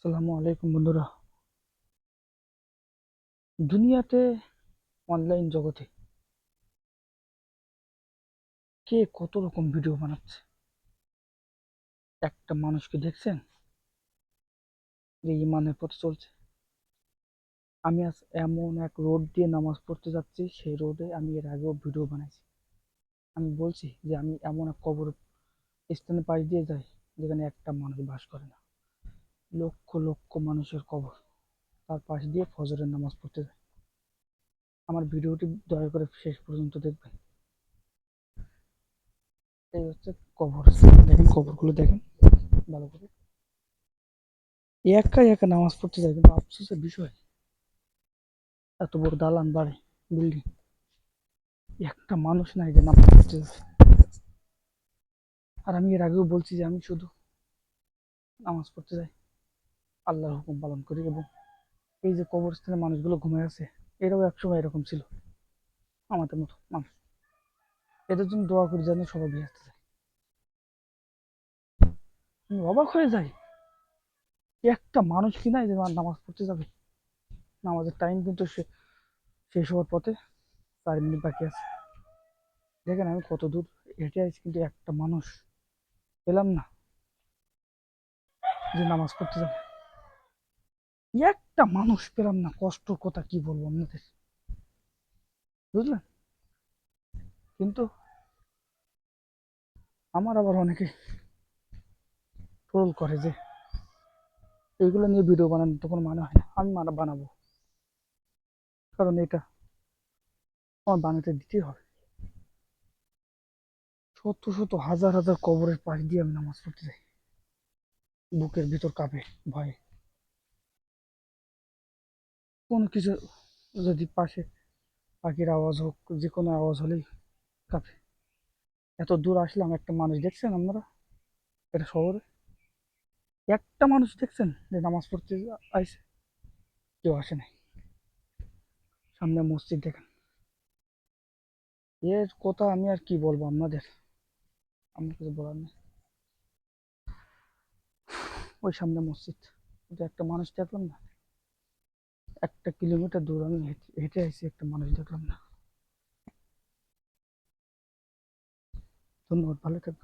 আসসালামু আলাইকুম বন্ধুরা। দুনিয়াতে অনলাইন জগতে কে কত রকম ভিডিও বানাচ্ছে? একটা মানুষকে দেখছেন? যে ইমানের পথে চলছে। আমি আজ এমন এক রোড দিয়ে নামাজ পড়তে যাচ্ছি, সেই রোডে আমি এর আগেও ভিডিও বানাইছি। আমি বলছি যে আমি এমন এক কবর স্থানে পাশ দিয়ে যাই, যেখানে একটা মানুষ বাস করে না। লক্ষ লক্ষ মানুষের কবর। তার পাশ দিয়ে ফজরের নামাজ পড়তে যায়। আমার ভিডিওটি দয়া করে শেষ পর্যন্ত দেখবেন। এই হচ্ছে কবর। দেখেন কবরগুলো দেখেন। ভালো করে। একা একা নামাজ পড়তে যায়, কিন্তু আফসোসের বিষয়। এত বড় দালান বাড়ি, বিল্ডিং। একটা মানুষ নাই যে নামাজ পড়তে যাবে আর আমি এর আগেও বলছি যে আমি শুধু নামাজ পড়তে যাই। আল্লাহর হুকুম পালন করি এবং এই যে কবরস্থানে মানুষগুলো ঘুমে আছে, এরাও একসময় এরকম ছিল। আমাদের মতো মানুষ। এদের জন্য দোয়া করি যেন সবাই বিয়ে আসতে যায় অবাক হয়ে যাই। একটা মানুষ কি নাই যে নামাজ পড়তে যাবে? নামাজের টাইম কিন্তু সে শেষ হওয়ার পথে চার মিনিট বাকি আছে। দেখেন আমি কত দূর হেঁটে আছি কিন্তু একটা মানুষ পেলাম না যে নামাজ পড়তে যাবে। একটা মানুষ পেলাম না কষ্ট কথা কি বলব আপনাদের? বুঝলেন? কিন্তু আমার আবার অনেকে ট্রোল করে যে, এইগুলো নিয়ে ভিডিও বানানো তো কোনো মানে হয় না, আমি মানা বানাবো। কারণ এটা আমার বানাতে দিতেই হবে। শত শত, হাজার হাজার কবরের পাশ দিয়ে আমি নামাজ পড়তে যাই। বুকের ভিতর কাঁপে, ভয়ে। কোনো কিছু যদি পাশে পাখির আওয়াজ হোক, যে কোনো আওয়াজ হলেই কাঁপে। এত দূর আসলাম একটা মানুষ, দেখছেন আপনারা? এটা শহরে। একটা মানুষ দেখছেন যে নামাজ পড়তে আইসে কেউ আসে নাই। সামনে মসজিদ দেখেন। এর কথা আমি আর কি বলব আপনাদের? আমার কিছু বলার নেই। ওই সামনে মসজিদ। একটা মানুষ দেখলাম না। একটা কিলোমিটার দূর আমি হেঁটে আইসি একটা মানুষ দেখলাম না। ধন্যবাদ ভালো থাকবেন।